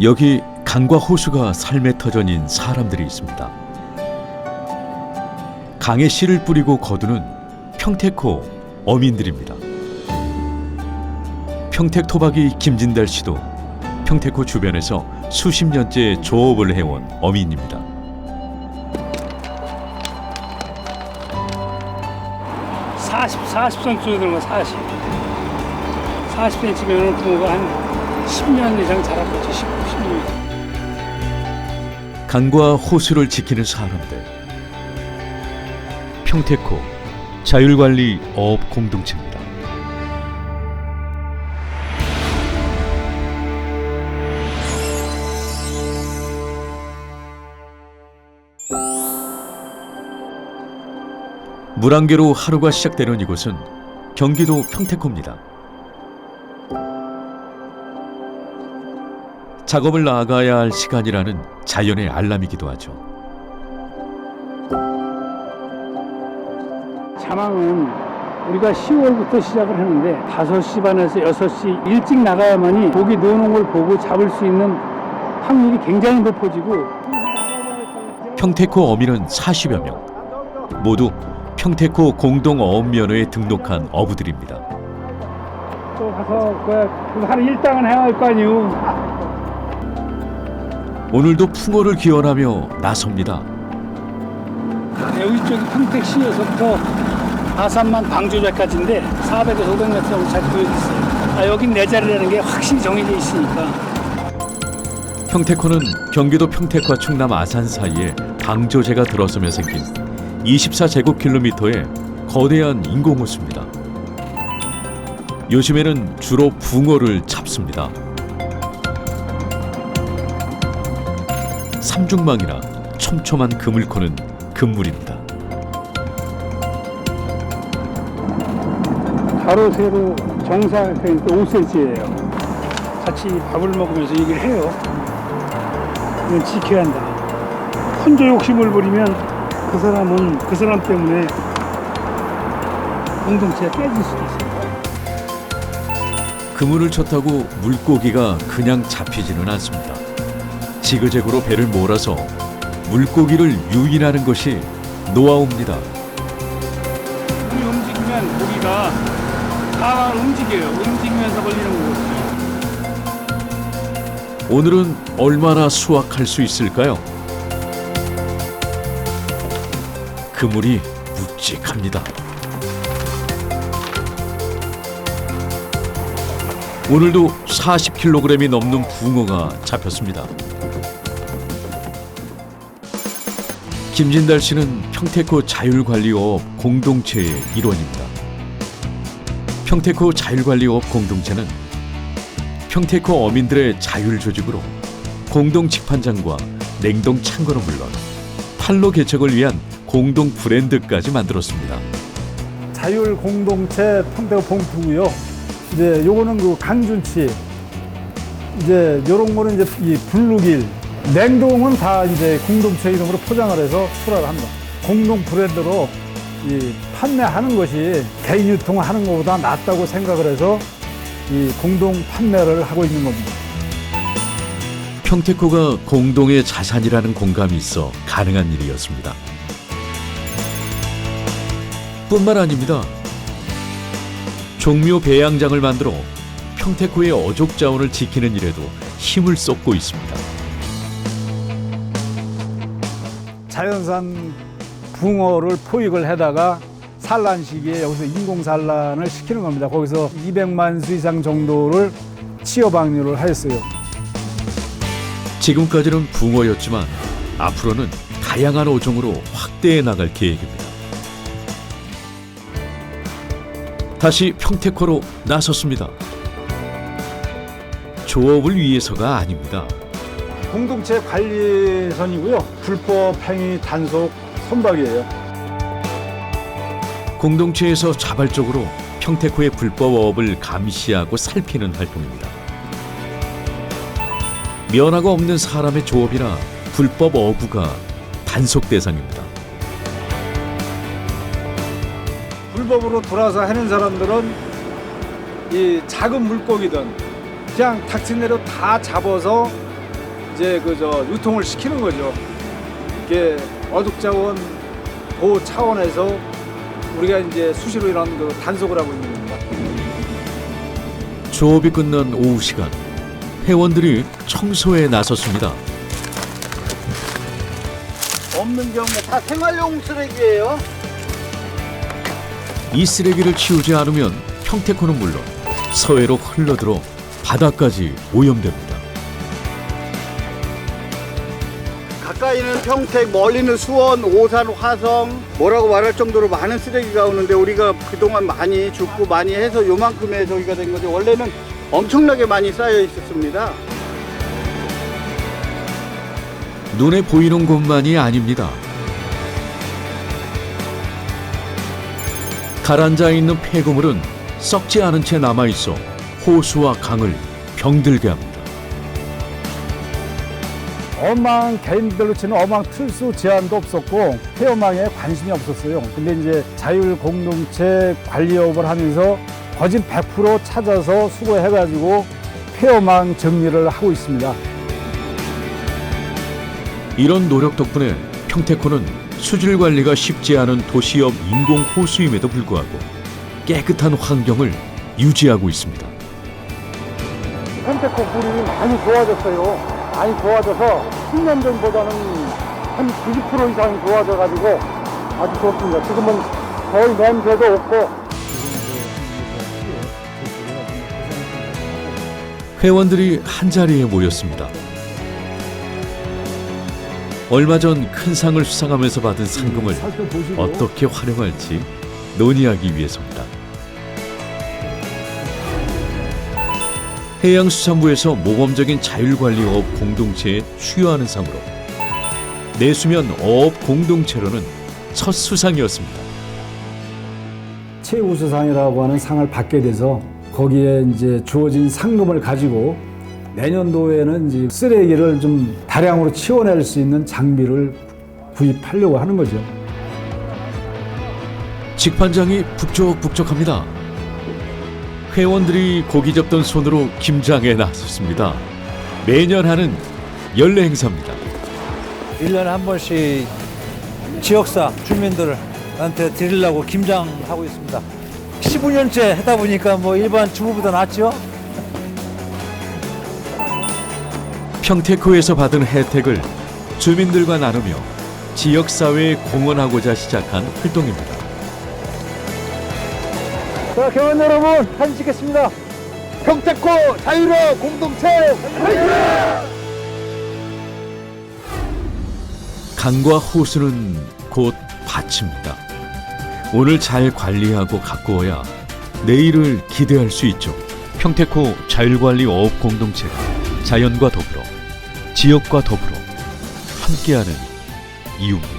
여기 강과 호수가 삶의 터전인 사람들이 있습니다. 강에 씨를 뿌리고 거두는 평택호 어민들입니다. 평택 토박이 김진달 씨도 평택호 주변에서 수십 년째 조업을 해온 어민입니다. 사십 40cm 정도 되는 거 40. 40cm면 붕어가 한 10년 이상 자라겠죠. 10, 16년. 강과 호수를 지키는 사람들. 평택호 자율관리 어업 공동체입니다. 물안개로 하루가 시작되는 이곳은 경기도 평택호입니다. 작업을 나가야 할 시간이라는 자연의 알람이기도 하죠. 자망은 우리가 10월부터 시작을 하는데 5시 반에서 6시 일찍 나가야만이 고기 넣어놓은 걸 보고 잡을 수 있는 확률이 굉장히 높아지고 평택호 어민은 40여 명. 모두 평택호 공동 어업면허에 등록한 어부들입니다. 또 가서 그 하루 일당은 해야 할 거 아니오. 오늘도 풍어를 기원하며 나섭니다. 여기 쪽이 평택시에서부터 아산만 방조제까지인데 400에서 500m 정도 잘 보여 있어요. 아, 여긴 내 자리라는 게 확실히 정해져 있으니까. 평택호는 경기도 평택과 충남 아산 사이에 방조제가 들어서며 생긴 24제곱킬로미터의 거대한 인공호수입니다. 요즘에는 주로 붕어를 잡습니다. 삼중망이나 촘촘한 그물코는 금물입니다. 가로 세로 정사 그러니까 5cm예요. 같이 밥을 먹으면서 얘기를 해요. 이건 지켜야 한다. 혼자 욕심을 부리면 그 사람은 그 사람 때문에 공동체가 깨질 수도 있어요. 그물을 쳤다고 물고기가 그냥 잡히지는 않습니다. 지그재그로 배를 몰아서 물고기를 유인하는 것이 노하우입니다. 물이 움직이면 고기가 사방을 움직여요. 움직이면서 걸리는 거거든요. 오늘은 얼마나 수확할 수 있을까요? 그물이 묵직합니다. 오늘도 40kg이 넘는 붕어가 잡혔습니다. 김진달 씨는 평택호 자율관리업 공동체의 일원입니다. 평택호 자율관리업 공동체는 평택호 어민들의 자율 조직으로 공동 직판장과 냉동 창고는 물론 판로 개척을 위한 공동 브랜드까지 만들었습니다. 자율 공동체 평택 봉투고요. 이제 요거는 그 강준치. 이제 요런 거는 이제 이 블루길. 냉동은 다 이제 공동체 이름으로 포장을 해서 출하를 합니다. 공동 브랜드로 이 판매하는 것이 개인 유통하는 것보다 낫다고 생각을 해서 이 공동 판매를 하고 있는 겁니다. 평택호가 공동의 자산이라는 공감이 있어 가능한 일이었습니다. 뿐만 아닙니다. 종묘 배양장을 만들어 평택호의 어족 자원을 지키는 일에도 힘을 쏟고 있습니다. 자연산 붕어를 포획을 해다가 산란 시기에 여기서 인공 산란을 시키는 겁니다. 거기서 200만 수 이상 정도를 치어 방류를 하였어요. 지금까지는 붕어였지만 앞으로는 다양한 어종으로 확대해 나갈 계획입니다. 다시 평택호로 나섰습니다. 조업을 위해서가 아닙니다. 공동체 관리선이고요. 불법 행위 단속 선박이에요. 공동체에서 자발적으로 평택호의 불법 어업을 감시하고 살피는 활동입니다. 면허가 없는 사람의 조업이나 불법 어부가 단속 대상입니다. 불법으로 돌아서 하는 사람들은 이 작은 물고기든 그냥 닥친 대로 다 잡아서 이제 그 저 유통을 시키는 거죠. 이게 어둑자원 보호 차원에서 우리가 이제 수시로 이런 그 단속을 하고 있는 겁니다. 조업이 끝난 오후 시간 회원들이 청소에 나섰습니다. 없는 경우에 다 생활용 쓰레기예요. 이 쓰레기를 치우지 않으면 평택호는 물론 서해로 흘러들어 바다까지 오염됩니다. 가까이는 평택, 멀리는 수원, 오산, 화성 뭐라고 말할 정도로 많은 쓰레기가 오는데 우리가 그동안 많이 줍고 많이 해서 요만큼의 저기가 된 거죠. 원래는 엄청나게 많이 쌓여 있었습니다. 눈에 보이는 곳만이 아닙니다. 가라앉아 있는 폐구물은 썩지 않은 채 남아 있어 호수와 강을 병들게 합니다. 어망 개인별로 치는 어망 틀수 제한도 없었고 폐어망에 관심이 없었어요. 근데 이제 자율 공동체 관리업을 하면서 거진 100% 찾아서 수거해가지고 폐어망 정리를 하고 있습니다. 이런 노력 덕분에 평택호는 수질 관리가 쉽지 않은 도시업 인공 호수임에도 불구하고 깨끗한 환경을 유지하고 있습니다. 평택호 물이 많이 좋아졌어요. 많이 좋아져서 10년 전보다는 한 90% 이상이 좋아져가지고 아주 좋습니다. 지금은 거의 냄새도 없고 회원들이 한자리에 모였습니다. 얼마 전 큰 상을 수상하면서 받은 상금을 어떻게 활용할지 논의하기 위해서입니다. 해양수산부에서 모범적인 자율관리어업 공동체에 수여하는 상으로 내수면 어업 공동체로는 첫 수상이었습니다. 최우수상이라고 하는 상을 받게 돼서 거기에 이제 주어진 상금을 가지고 내년도에는 이제 쓰레기를 좀 다량으로 치워낼 수 있는 장비를 구입하려고 하는 거죠. 직판장이 북적북적합니다. 회원들이 고기 잡던 손으로 김장에 나섰습니다. 매년 하는 연례 행사입니다. 1년에 한 번씩 지역사 주민들한테 드리려고 김장하고 있습니다. 15년째 하다 보니까 뭐 일반 주부보다 낫죠? 평택호에서 받은 혜택을 주민들과 나누며 지역사회에 공헌하고자 시작한 활동입니다. 자, 경원 여러분, 사진 찍겠습니다. 평택호 자유로 공동체 강과 호수는 곧 밭입니다. 오늘 잘 관리하고 가꾸어야 내일을 기대할 수 있죠. 평택호 자율관리 어업 공동체가 자연과 더불어 지역과 더불어 함께하는 이유입니다.